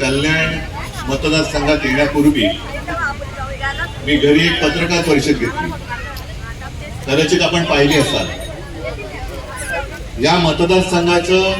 कल्याण मतदारसंघात येण्यापूर्वी मी घरी एक पत्रकार परिषद घेतली. कदाचित आपण पाहिली असाल. या मतदारसंघाचं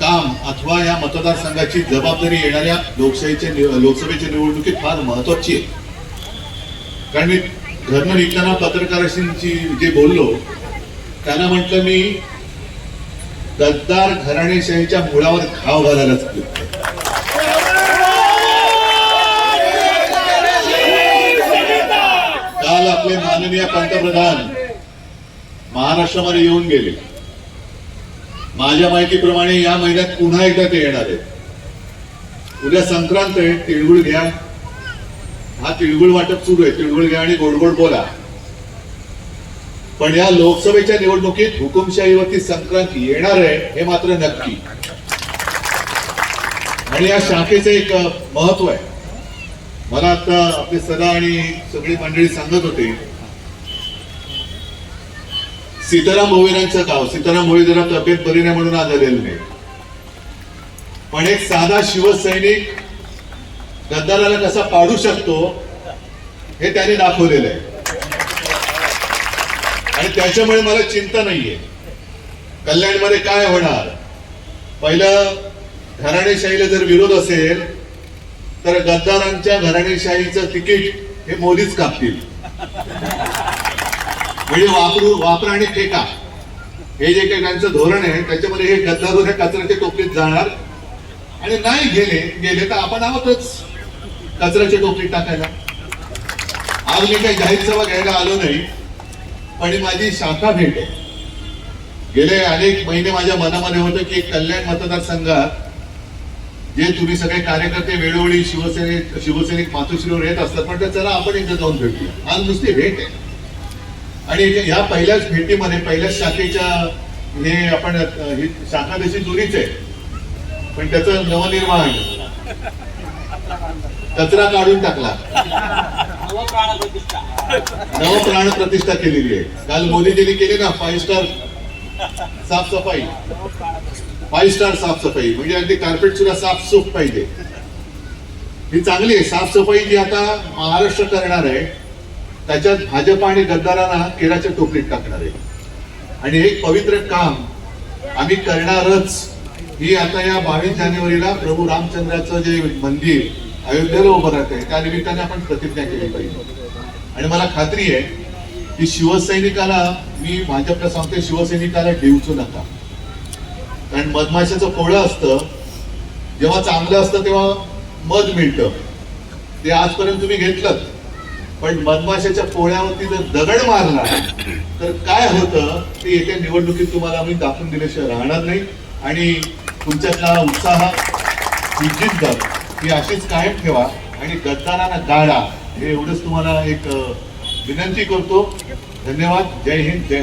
काम अथवा या मतदारसंघाची जबाबदारी येणाऱ्या लोकशाहीच्या निव- लोकसभेच्या निवडणुकीत फार महत्वाची आहे. कारण मी घरनं निघताना पत्रकारांशी जे बोललो त्यांना म्हटलं मी गद्दार घराणेशाहीच्या मुळावर घाव घालायला चाललो काल आपले माननीय पंतप्रधान महाराष्ट्रामध्ये येऊन गेले. माझ्या माहितीप्रमाणे या महिन्यात पुन्हा एकदा ते येणार आहेत. उद्या संक्रांत आहे तिळगुळ घ्या. हा तिळगुळ वाटप सुरू आहे. तिळगुळ घ्या आणि गोडगोड बोला. पण या लोकसभेच्या निवडणुकीत हुकुमशाहीवरती संक्रांत येणार आहे हे मात्र नक्की. आणि या शाखेचं एक महत्त्व आहे. मला आता आपले सदा आणि सगळी मंडळी सांगत होते सीताराम भोईरांचं गाव सीताराम भोई जरा तब्येत बरी नाही म्हणून आज आलेलं नाही. पण एक साधा शिवसैनिक गद्दाराला कसा पाडू शकतो हे त्यांनी दाखवलेलं आहे. आणि त्याच्यामुळे मला चिंता नाहीये. कल्याणमध्ये काय होणार? पहिलं घराणेशाहीला जर विरोध असेल तर गद्दारांच्या घराणेशाहीचं तिकीट हे मोदीच कापतील. म्हणजे वापरू वापरा आणि फेका. हे जे काही त्यांचं धोरण आहे त्याच्यामध्ये हे गद्दार हे कचऱ्याच्या टोपलीत जाणार. आणि नाही गेले गेले तर आपण आहोतच कचऱ्याच्या टोपलीत टाकायला. आज मी काही जाहीर सभा घ्यायला आलो नाही पण माझी शाखा भेट आहे. गेले अनेक महिने माझ्या मनामध्ये होतं की कल्याण मतदारसंघात जे तुम्ही सगळे कार्यकर्ते वेळोवेळी शिवसेने शिवसैनिक मातोश्रीवर येत असतात पण चला आपण एकदा जाऊन भेटूया. आज नुसती भेट आहे. आणि या पहिल्याच भेटीमध्ये पहिल्याच शाखेच्या हे आपण ही शाखा तशी जुनीच आहे. पण त्याचं नवनिर्माण कचरा काढून टाकला. नवप्राण प्रतिष्ठा केलेली आहे. काल मोदीजींनी केली ना फाईव्ह स्टार साफसफाई. फाईव्ह स्टार साफसफाई म्हणजे अगदी कार्पेट सुद्धा साफसूफ पाहिजे. ही चांगली आहे. साफसफाई जी आता महाराष्ट्र करणार आहे त्याच्यात भाजप आणि गद्दारांना केराच्या टोपलीत टाकणार आहे. आणि एक पवित्र काम आम्ही करणारच. ही आता या बावीस जानेवारीला प्रभू रामचंद्राचं जे मंदिर अयोध्येला उभं राहत आहे त्या निमित्ताने आपण प्रतिज्ञा केली पाहिजे. आणि मला खात्री आहे की शिवसैनिकाला मी भाजपला सांगते शिवसैनिकाला डिवचू नका. कारण मधमाशाचं पोळं असतं जेव्हा चांगलं असतं तेव्हा मध मिळतं. ते आजपर्यंत तुम्ही घेतलं पण मधमाशाच्या पोळ्यावरती जर दगड मारला तर काय होतं ते येत्या निवडणुकीत तुम्हाला आम्ही दाखवून दिल्याशिवाय राहणार नाही आणि तुमच्यातला उत्साह ही जिद्द ही अशीच कायम ठेवा आणि गद्दारांना गाळा. हे एवढंच तुम्हाला एक विनंती करतो. धन्यवाद. जय हिंद. जय